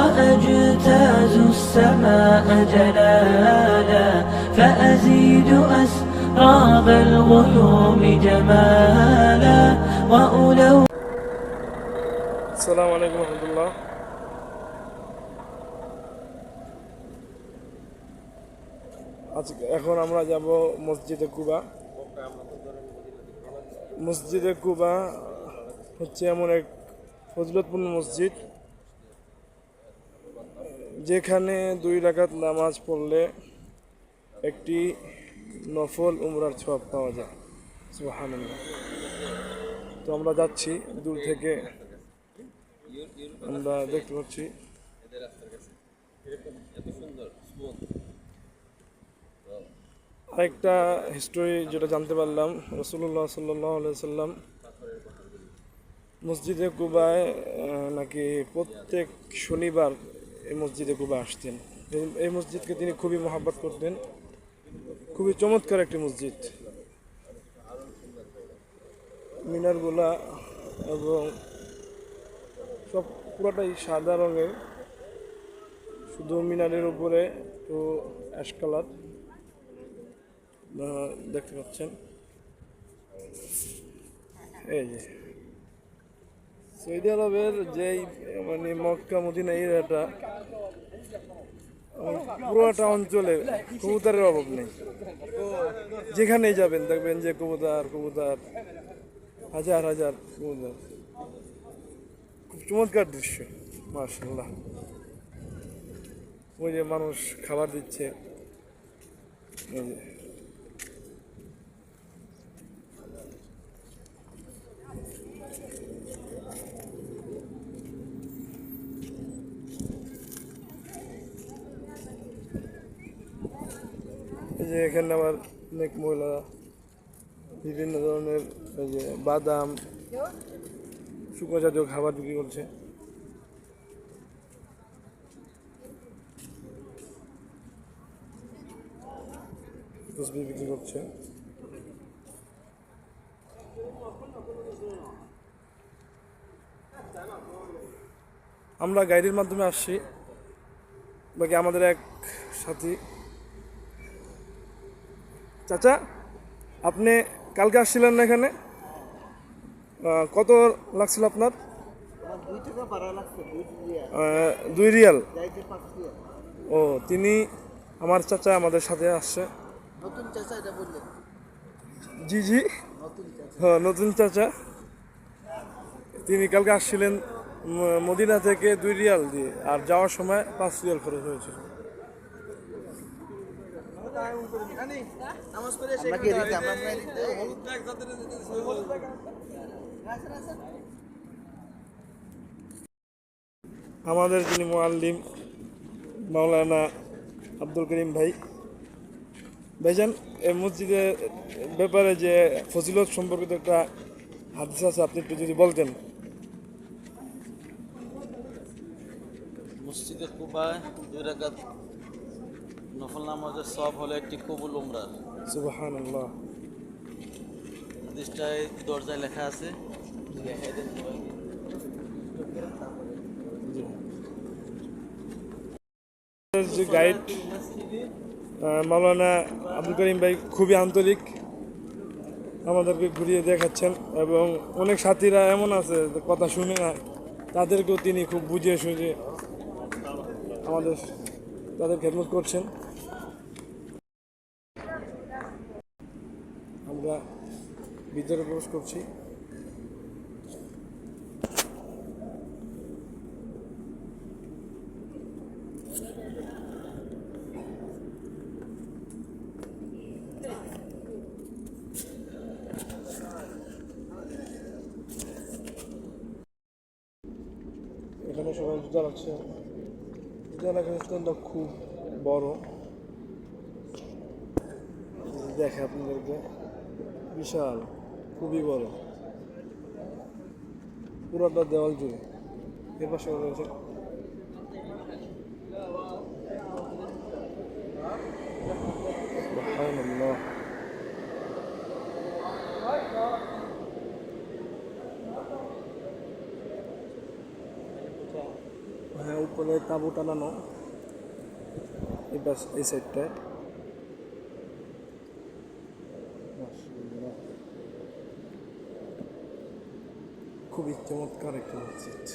وأجتاز السماء جلالا فأزيد أسراب الغيوم جمالا وألو আসসালামু আলাইকুম রহমতুল্লাহ আজকে এখন আমরা যাব মসজিদে কুবা মসজিদে কুবা হচ্ছে এমন এক ফজলতপূর্ণ মসজিদ যেখানে দুই রাকাত নামাজ পড়লে একটি নফল উমরার সব পাওয়া যায়। সুবহানাল্লাহ। তো আমরা যাচ্ছি দূর থেকে। আমরা দেখতে পাচ্ছি আরেকটা হিস্টোরি যেটা জানতে পারলাম রসুল্লাহ সাল্লাহ সাল্লাম মসজিদে কুবায় নাকি প্রত্যেক শনিবার এই মসজিদে কুবা আসতেন। এই- এই মসজিদকে তিনি খুবই মহাব্বত করতেন। খুবই চমৎকার একটি মসজিদ। মিনারগুলা এবং সব পুরোটাই সাদা রঙের। শুধু মিনারের উপরে একটু অ্যাশ কালার। দেখতে পাচ্ছেন। এই যে। সৌদি আরবের যেই মানে মক্কা মদিনা এরিয়াটা উম, পুরোটা অঞ্চলে কবুতরের অভাব নেই। যেখানেই যাবেন দেখবেন যে কবুতর কবুতর হাজার হাজার কবুতর। খুব চমৎকার দৃশ্য মার্শাল্লাহ ওই যে মানুষ খাবার দিচ্ছে। এই যে। এখানে আবার অনেক মহিলা বিভিন্ন ধরনের এই যে বাদাম, শুকনো জাতীয় খাবার বিক্রি করছে বিক্রি করছে আমরা গাড়ির মাধ্যমে আসছি বাকি আমাদের এক সাথী চাচা, আপনি কালকে আসছিলেন না এখানে? কত লাগছিল আপনার? দুই রিয়াল। ও, তিনি আমার চাচা আমাদের সাথে আসছে। জি জি। হ্যাঁ নতুন চাচা। তিনি কালকে আসছিলেন মদিনা থেকে দুই রিয়াল দিয়ে, আর যাওয়ার সময় পাঁচ রিয়াল খরচ হয়েছিল। আমাদের যিনি মোয়াল্লিম মাওলানা আব্দুল করিম ভাই। ভাইজান, এই মসজিদের ব্যাপারে যে ফজিলত সম্পর্কিত একটা হাদিস আছে, আপনি একটু যদি বলতেন। মসজিদে কুবায় দুই রাকাত নফল নামাজের সব হলো একটি কবুল উমরার সুবাহান আল্লাহ হাদিসটায় দরজায় লেখা আছে। যে গাইড মাওলানা আব্দুল করিম ভাই খুবই আন্তরিক আমাদেরকে ঘুরিয়ে দেখাচ্ছেন এবং অনেক সাথীরা এমন আছে যে কথা শুনে না তাদেরকেও তিনি খুব বুঝিয়ে সুঝিয়ে আমাদের তাদের খেদমত করছেন আমরা ভিতরে প্রবেশ করছি। এখানে সবাই জুতা রাখছে জুতা রাখার স্থানটা খুব বড়। দেখে আপনাদেরকে। বিশাল। খুবই বড় পুরোটা দেওয়াল জুড়ে। এ পাশে রয়েছে। হ্যাঁ উপরে তাঁবু টানানো। এই সাইডটায় খুবই চমৎকার একটা মসজিদ